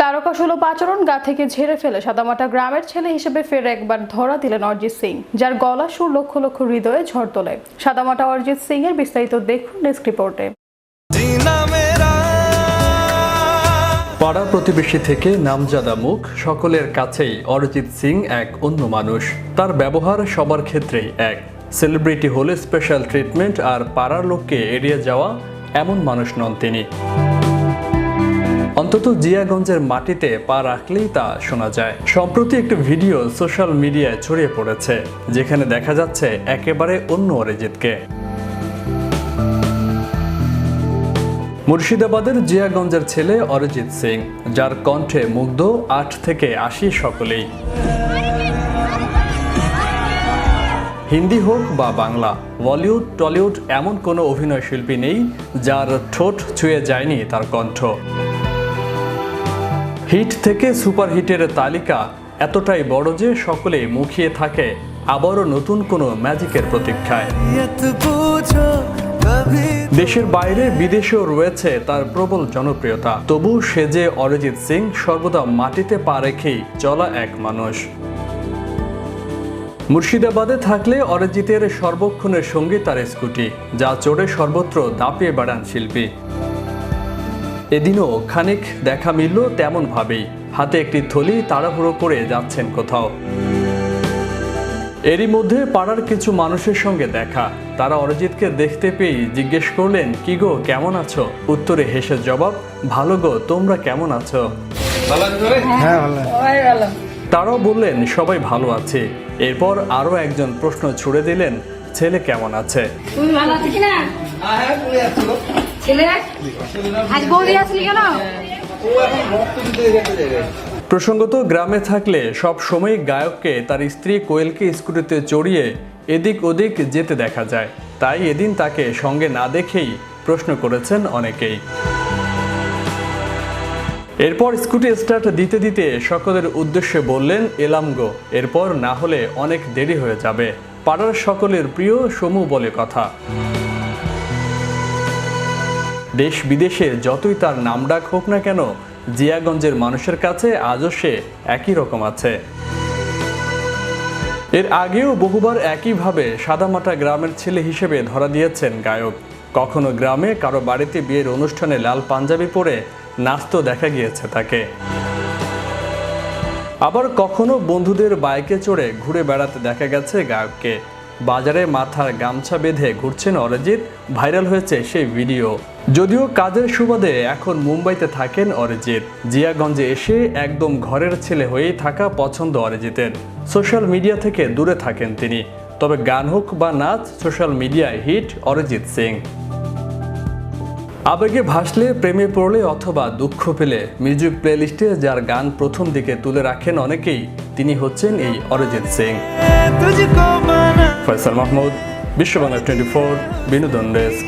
তারকা সুলভ আচরণ গা থেকে ঝেড়ে ফেলে সাদামাটা গ্রামের ছেলে হিসেবে ফের একবার ধরা দিলেন অরিজিৎ সিং, যার গলা সুর লক্ষ লক্ষ হৃদয়ে ঝড় তোলে। সাদামাটা অরিজিৎ সিং এর বিস্তারিত দেখুন ডেস্ক রিপোর্টে। পাড়া প্রতিবেশী থেকে নামজাদা মুখ, সকলের কাছেই অরিজিৎ সিং এক অন্য মানুষ। তার ব্যবহার সবার ক্ষেত্রেই এক। সেলিব্রিটি হলে স্পেশাল ট্রিটমেন্ট আর পাড়ার লোককে এড়িয়ে যাওয়া এমন মানুষ নন তিনি। অন্তত জিয়াগঞ্জের মাটিতে পা রাখলেই তা শোনা যায়। সম্প্রতি একটি ভিডিও সোশ্যাল মিডিয়ায় ছড়িয়ে পড়েছে, যেখানে দেখা যাচ্ছে একেবারে অন্য অরিজিৎকে। মুর্শিদাবাদের জিয়াগঞ্জের ছেলে অরিজিৎ সিং, যার কণ্ঠে মুগ্ধ আট থেকে আশি সকলেই। হিন্দি হোক বা বাংলা, বলিউড, টলিউড এমন কোনো অভিনয় শিল্পী নেই যার ঠোঁট ছুঁয়ে যায়নি তার কণ্ঠ। হিট থেকে সুপারহিটের তালিকা এতটাই বড় যে সকলে মুখিয়ে থাকে আবারও নতুন কোনো ম্যাজিকের প্রতীক্ষায়। দেশের বাইরে বিদেশেও রয়েছে তার প্রবল জনপ্রিয়তা। তবু সে যে অরিজিৎ সিং সর্বদা মাটিতে পা রেখেই চলা এক মানুষ। মুর্শিদাবাদে থাকলে অরিজিতের সর্বক্ষণের সঙ্গী তার স্কুটি যা চড়ে সর্বত্র দাপিয়ে বেড়ান শিল্পী। এদিনও খানিক দেখা মিলল তেমন ভাবেই। হাতে একটি থলি তাড়াহুড়ো করে যাচ্ছেন কোথাও। এরই মধ্যে পাড়ার কিছু মানুষের সঙ্গে দেখা। তারা অরিজিৎকে দেখতে পেয়েই জিজ্ঞেস করলেন কি গো কেমন আছো? উত্তরে হেসে জবাব ভালো গো তোমরা কেমন আছো? তারাও বললেন সবাই ভালো আছে। এরপর আরও একজন প্রশ্ন ছুড়ে দিলেন ছেলে কেমন আছে? তুমি ভালো আছিস প্রসঙ্গত, গ্রামে থাকলে সব সময় গায়ককে তার স্ত্রী কোয়েলকে স্কুটিতে চড়িয়ে এদিক ওদিক যেতে দেখা যায়। তাই এদিন তাকে সঙ্গে না দেখেই প্রশ্ন করেছেন অনেকেই। এরপর স্কুটি স্টার্ট দিতে দিতে সকলের উদ্দেশ্যে বললেন, এলাম গো, এরপর না হলে অনেক দেরি হয়ে যাবে। পাড়ার সকলের প্রিয় সমু বলে কথা। দেশ বিদেশে যতই তার নাম ডাক হোক না কেন, জিয়াগঞ্জের মানুষের কাছে আজও সে একই রকম আছে। এর আগেও বহুবার একইভাবে সাদামাটা গ্রামের ছেলে হিসেবে ধরা দিয়েছেন গায়ক। কখনো গ্রামে, কারও বাড়িতে বিয়ের অনুষ্ঠানে লাল পাঞ্জাবি পরে নাচতে দেখা গিয়েছে তাকে। আবার কখনো বন্ধুদের বাইকে চড়ে ঘুরে বেড়াতে দেখা গেছে গায়ককে। বাজারে মাথার গামছা বেঁধে ঘুরছেন অরিজিৎ, ভাইরাল হয়েছে সেই ভিডিও। যদিও কাজের সুবাদে এখন মুম্বাইতে থাকেন অরিজিৎ। জিয়াগঞ্জে এসে একদম ঘরের ছেলে হয়েই থাকা পছন্দ অরিজিতের। সোশ্যাল মিডিয়া থেকে দূরে থাকেন তিনি। তবে গান হোক বা নাচ সোশ্যাল মিডিয়ায় হিট অরিজিৎ সিং। আবেগে ভাসলে প্রেমে পড়লে অথবা দুঃখ পেলে মিউজিক প্লেলিস্টে যার গান প্রথম দিকে তুলে রাখেন অনেকেই তিনি হচ্ছেন এই অরিজিৎ সিং। ফয়সাল মাহমুদ বিশ্ববাংলা টোয়েন্টি ফোর বিনোদন ডেস্ক।